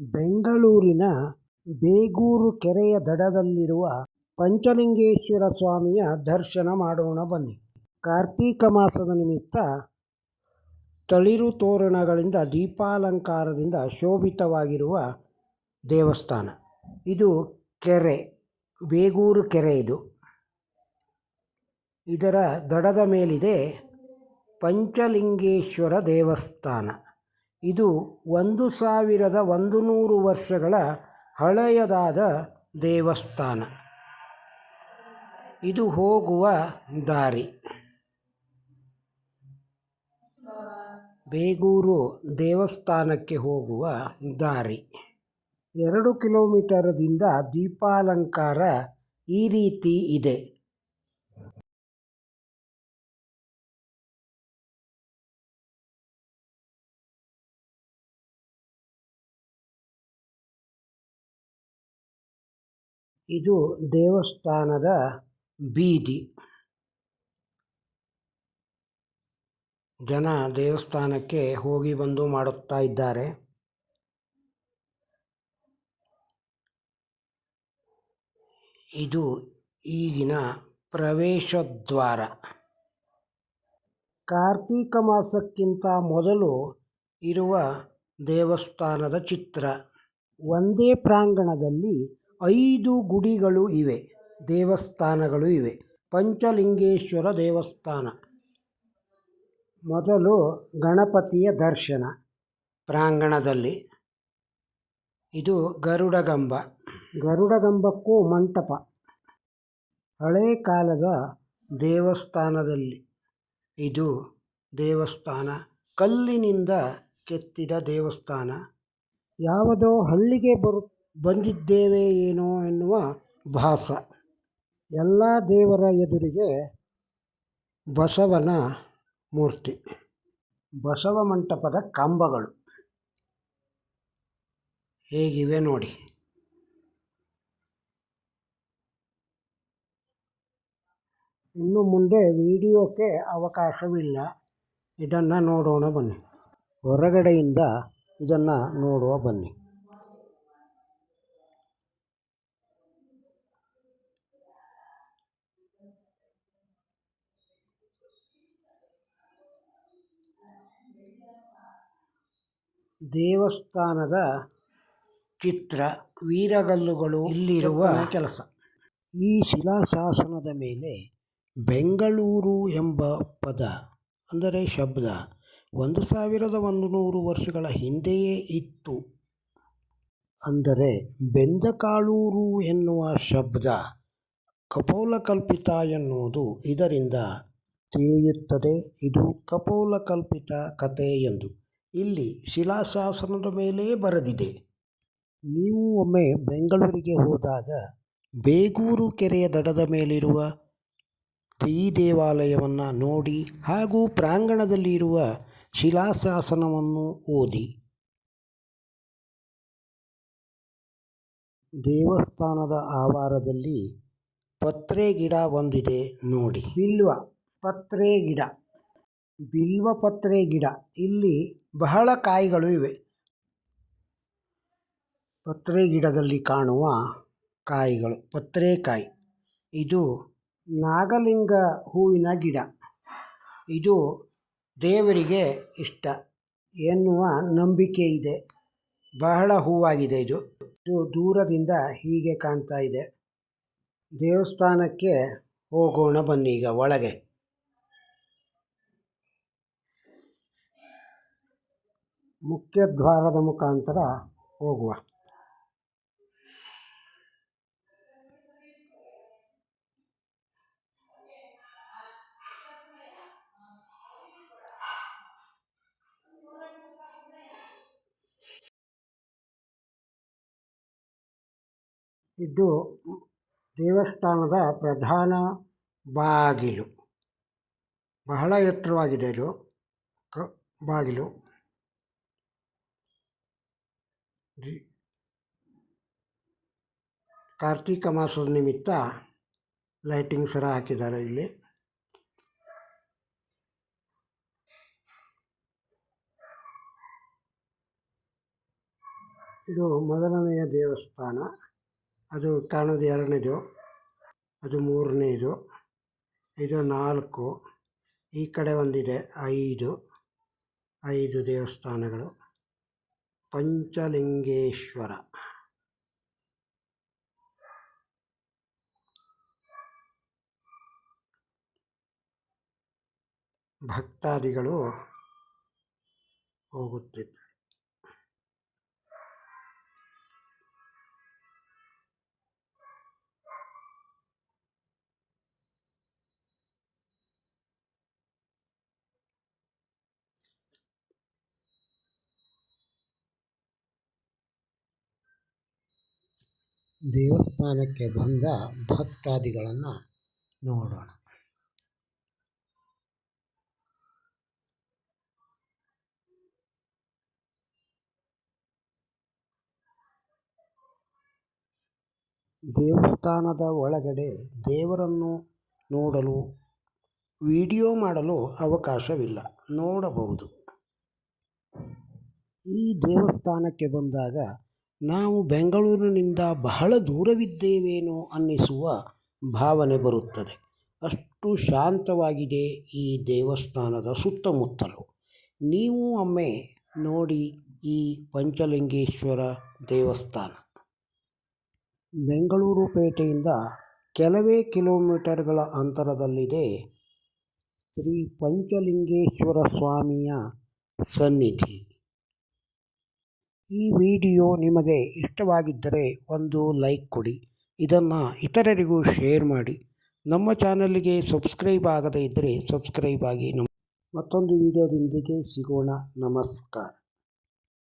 ಬೆಂಗಳೂರಿನ ಬೇಗೂರು ಕೆರೆಯ ದಡದಲ್ಲಿರುವ ಪಂಚಲಿಂಗೇಶ್ವರ ಸ್ವಾಮಿಯ ದರ್ಶನ ಮಾಡೋಣ ಬನ್ನಿ. ಕಾರ್ತೀಕ ಮಾಸದ ನಿಮಿತ್ತ ತಳಿರು ತೋರಣಗಳಿಂದ ದೀಪಾಲಂಕಾರದಿಂದ ಶೋಭಿತವಾಗಿರುವ ದೇವಸ್ಥಾನ. ಇದು ಕೆರೆ, ಬೇಗೂರು ಕೆರೆ ಇದು. ಇದರ ದಡದ ಮೇಲಿದೆ ಪಂಚಲಿಂಗೇಶ್ವರ ದೇವಸ್ಥಾನ. ಇದು ಒಂದು ಸಾವಿರದ ಒಂದು ನೂರು ವರ್ಷಗಳ ಹಳೆಯದಾದ ದೇವಸ್ಥಾನ. ಇದು ಹೋಗುವ ದಾರಿ. ಬೇಗೂರು ದೇವಸ್ಥಾನಕ್ಕೆ ಹೋಗುವ ದಾರಿ. ಎರಡು ಕಿಲೋಮೀಟರದಿಂದ ದೀಪಾಲಂಕಾರ ಈ ರೀತಿ ಇದೆ. ಇದು ದೇವಸ್ಥಾನದ ಬೀದಿ. ಜನ ದೇವಸ್ಥಾನಕ್ಕೆ ಹೋಗಿ ಬಂದು ಮಾಡುತ್ತಾ ಇದ್ದಾರೆ. ಇದು ಈಗಿನ ಪ್ರವೇಶ ದ್ವಾರ ಕಾರ್ತೀಕ ಮಾಸಕ್ಕಿಂತ ಮೊದಲು ಇರುವ ದೇವಸ್ಥಾನದ ಚಿತ್ರ. ಒಂದೇ ಪ್ರಾಂಗಣದಲ್ಲಿ ಐದು ಗುಡಿಗಳು ಇವೆ, ದೇವಸ್ಥಾನಗಳು ಇವೆ. ಪಂಚಲಿಂಗೇಶ್ವರ ದೇವಸ್ಥಾನ. ಮೊದಲು ಗಣಪತಿಯ ದರ್ಶನ ಪ್ರಾಂಗಣದಲ್ಲಿ. ಇದು ಗರುಡಗಂಬ. ಗರುಡಗಂಬಕ್ಕೂ ಮಂಟಪ. ಹಳೇ ಕಾಲದ ದೇವಸ್ಥಾನದಲ್ಲಿ. ಇದು ದೇವಸ್ಥಾನ. ಕಲ್ಲಿನಿಂದ ಕೆತ್ತಿದ ದೇವಸ್ಥಾನ. ಯಾವುದೋ ಹಳ್ಳಿಗೆ ಬರು ಬಂದಿದ್ದೇವೆ ಏನೋ ಎನ್ನುವ ಭಾಸ. ಎಲ್ಲ ದೇವರ ಎದುರಿಗೆ ಬಸವನ ಮೂರ್ತಿ. ಬಸವ ಮಂಟಪದ ಕಂಬಗಳು. ಹೇಗಿವೆ ನೋಡಿ. ಇನ್ನು ಮುಂದೆ ವಿಡಿಯೋಕ್ಕೆ ಅವಕಾಶವಿಲ್ಲ. ಇದನ್ನು ನೋಡೋಣ ಬನ್ನಿ. ಹೊರಗಡೆಯಿಂದ ಇದನ್ನು ನೋಡುವ ಬನ್ನಿ. ದೇವಸ್ಥಾನದ ಚಿತ್ರ ವೀರಗಲ್ಲುಗಳು ಇಲ್ಲಿರುವ ಕೆಲಸ. ಈ ಶಿಲಾಶಾಸನದ ಮೇಲೆ ಬೆಂಗಳೂರು ಎಂಬ ಪದ ಅಂದರೆ ಶಬ್ದ ಒಂದು ಸಾವಿರದ ಒಂದು ನೂರು ವರ್ಷಗಳ ಹಿಂದೆಯೇ ಇತ್ತು. ಅಂದರೆ ಬೆಂದಕಾಳೂರು ಎನ್ನುವ ಶಬ್ದ ಕಪೋಲಕಲ್ಪಿತ ಎನ್ನುವುದು ಇದರಿಂದ ತಿಳಿಯುತ್ತದೆ. ಇದು ಕಪೋಲಕಲ್ಪಿತ ಕತೆ ಎಂದು. ಇಲ್ಲಿ ಶಿಲಾಶಾಸನದ ಮೇಲೆ ಬರೆದಿದೆ. ನೀವು ಒಮ್ಮೆ ಬೆಂಗಳೂರಿಗೆ ಹೋದಾಗ ಬೇಗೂರು ಕೆರೆಯ ದಡದ ಮೇಲಿರುವ ಈ ದೇವಾಲಯವನ್ನು ನೋಡಿ ಹಾಗೂ ಪ್ರಾಂಗಣದಲ್ಲಿರುವ ಶಿಲಾಶಾಸನವನ್ನು ಓದಿ. ದೇವಸ್ಥಾನದ ಆವಾರದಲ್ಲಿ ಪತ್ರೆ ಗಿಡ ಒಂದಿದೆ ನೋಡಿ. ಬಿಲ್ವ ಪತ್ರೆ ಗಿಡ. ಬಿಲ್ವ ಪತ್ರೆ ಗಿಡ. ಇಲ್ಲಿ ಬಹಳ ಕಾಯಿಗಳು ಇವೆ. ಪತ್ರೆ ಗಿಡದಲ್ಲಿ ಕಾಣುವ ಕಾಯಿಗಳು. ಪತ್ರೆಕಾಯಿ ಇದು ನಾಗಲಿಂಗ ಹೂವಿನ ಗಿಡ. ಇದು ದೇವರಿಗೆ ಇಷ್ಟ. ಎನ್ನುವ ನಂಬಿಕೆ ಇದೆ. ಬಹಳ ಹೂವಾಗಿದೆ ಇದು. ಇದು ದೂರದಿಂದ ಹೀಗೆ ಕಾಣ್ತಾ ಇದೆ. ದೇವಸ್ಥಾನಕ್ಕೆ ಹೋಗೋಣ ಬನ್ನಿ ಈಗ ಒಳಗೆ. ಮುಖ್ಯ ದ್ವಾರದ ಮುಖಾಂತರ ಹೋಗುವ. ಇದು ದೇವಸ್ಥಾನದ ಪ್ರಧಾನ ಬಾಗಿಲು. ಬಹಳ ಎತ್ತರವಾಗಿದೆ ಇದು. ಕ ಬಾಗಿಲು. ಜಿ- ಕಾರ್ತೀಕ ಮಾಸದ ನಿಮಿತ್ತ ಲೈಟಿಂಗ್ ಸರ ಹಾಕಿದ್ದಾರೆ ಇಲ್ಲಿ ಇದು ಮೊದಲನೆಯ ದೇವಸ್ಥಾನ ಅದು ಕಾಣೋದು ಎರಡನೇದು ಅದು ಮೂರನೇದು ಇದು ನಾಲ್ಕು ಈ ಕಡೆ ಒಂದಿದೆ ಐದು ಐದು ದೇವಸ್ಥಾನಗಳು ಪಂಚಲಿಂಗೇಶ್ವರ. ಭಕ್ತಾದಿಗಳು ಹೋಗುತ್ತಿದ್ದಾರೆ. ದೇವಸ್ಥಾನಕ್ಕೆ ಬಂದ ಭಕ್ತಾದಿಗಳನ್ನು ನೋಡೋಣ. ದೇವಸ್ಥಾನದ ಒಳಗಡೆ ದೇವರನ್ನು ನೋಡಲು, ವಿಡಿಯೋ ಮಾಡಲು ಅವಕಾಶವಿಲ್ಲ. ನೋಡಬಹುದು. ಈ ದೇವಸ್ಥಾನಕ್ಕೆ ಬಂದಾಗ ನಾವು ಬೆಂಗಳೂರಿನಿಂದ ಬಹಳ ದೂರವಿದ್ದೇವೇನೋ ಅನ್ನಿಸುವ ಭಾವನೆ ಬರುತ್ತದೆ. ಅಷ್ಟು ಶಾಂತವಾಗಿದೆ ಈ ದೇವಸ್ಥಾನದ ಸುತ್ತಮುತ್ತಲು. ನೀವು ಒಮ್ಮೆ ನೋಡಿ ಈ ಪಂಚಲಿಂಗೇಶ್ವರ ದೇವಸ್ಥಾನ. ಬೆಂಗಳೂರು ಪೇಟೆಯಿಂದ ಕೆಲವೇ ಕಿಲೋಮೀಟರ್ಗಳ ಅಂತರದಲ್ಲಿದೆ ಶ್ರೀ ಪಂಚಲಿಂಗೇಶ್ವರ ಸ್ವಾಮಿಯ ಸನ್ನಿಧಿ. ಈ ವಿಡಿಯೋ ನಿಮಗೆ ಇಷ್ಟವಾಗಿದ್ದರೆ ಒಂದು ಲೈಕ್ ಕೊಡಿ. ಇದನ್ನು ಇತರರಿಗೂ ಶೇರ್ ಮಾಡಿ. ನಮ್ಮ ಚಾನಲ್ಗೆ ಸಬ್ಸ್ಕ್ರೈಬ್ ಆಗದೇ ಇದ್ದರೆ ಸಬ್ಸ್ಕ್ರೈಬ್ ಆಗಿ. ನಮ್ಮ ಮತ್ತೊಂದು ವಿಡಿಯೋದೊಂದಿಗೆ ಸಿಗೋಣ. ನಮಸ್ಕಾರ.